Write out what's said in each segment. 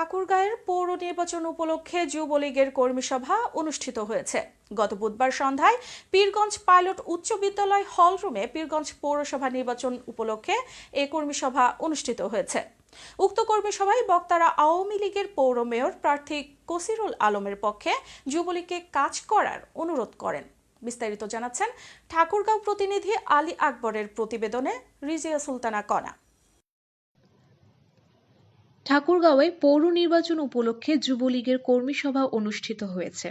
ঠাকুরগাঁয়ের পৌর নির্বাচন উপলক্ষে যুবলীগের কর্মী সভা অনুষ্ঠিত হয়েছে। গত বুধবার সন্ধ্যায় পীরগঞ্জ পাইলট উচ্চ বিদ্যালয় হলরুমে পীরগঞ্জ পৌরসভা নির্বাচন উপলক্ষে এই কর্মী সভা অনুষ্ঠিত হয়েছে। উক্ত কর্মী সভায় বক্তারা আওয়ামী লীগের পৌর মেয়র প্রার্থী কসিরুল আলমের পক্ষে যুবলীগকে কাজ করার অনুরোধ করেন। বিস্তারিত জানাচ্ছেন ঠাকুরগাঁও প্রতিনিধি আলী আকবরের প্রতিবেদনে রিজিয়া সুলতানা কণা। ঠাকুরগাঁওয়ে পৌর নির্বাচন উপলক্ষে যুবলীগের কর্মী সভা অনুষ্ঠিত হয়েছে।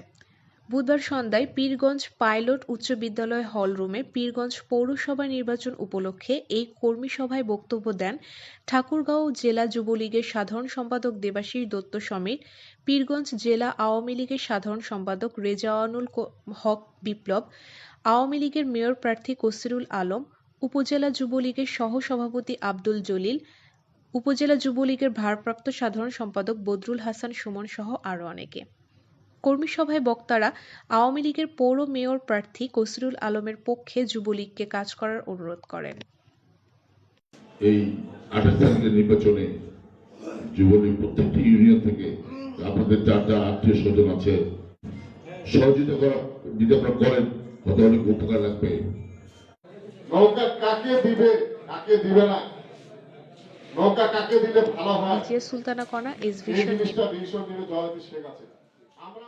বুধবার সন্ধ্যায় পীরগঞ্জ পাইলট উচ্চ বিদ্যালয় হলরুমে পীরগঞ্জ পৌরসভা নির্বাচন উপলক্ষে এই কর্মী সভায় বক্তব্য দেন ঠাকুরগাঁও জেলা যুবলীগের সাধারণ সম্পাদক দেবাশিস দত্ত সমীর পীরগঞ্জ জেলা আওয়ামী লীগের সাধারণ সম্পাদক রেজাওয়ানুল হক বিপ্লব, আওয়ামী লীগের মেয়র প্রার্থী কসিরুল আলম, উপজেলা যুবলীগের সহসভাপতি আব্দুল জলিল উপজেলা যুবলীগের ভারপ্রাপ্ত সাধারণ সম্পাদক বদরুল হাসান সুমন সহ আরও অনেকে। কর্মী সভায় বক্তারা আওয়ামী লীগের পৌর মেয়র প্রার্থী কসরুল আলমের পক্ষে যুবলীগকে কাজ করার অনুরোধ করেন। এই আঠাশ তারিখের নির্বাচনে যুবলীগ প্রত্যেকটি ইউনিয়ন থেকে আপনাদের যার যার আত্মীয় স্বজন আছে। সহযোগিতা করা যদি আপনারা করেন হয়তো অনেক উপকার লাগবে নৌকা কাকে দিবে কাকে দিবে না? নৌকা কাকে দিলে ভালো হয়? সুলতানা কণা এস ভিশন শেখ আছে আমরা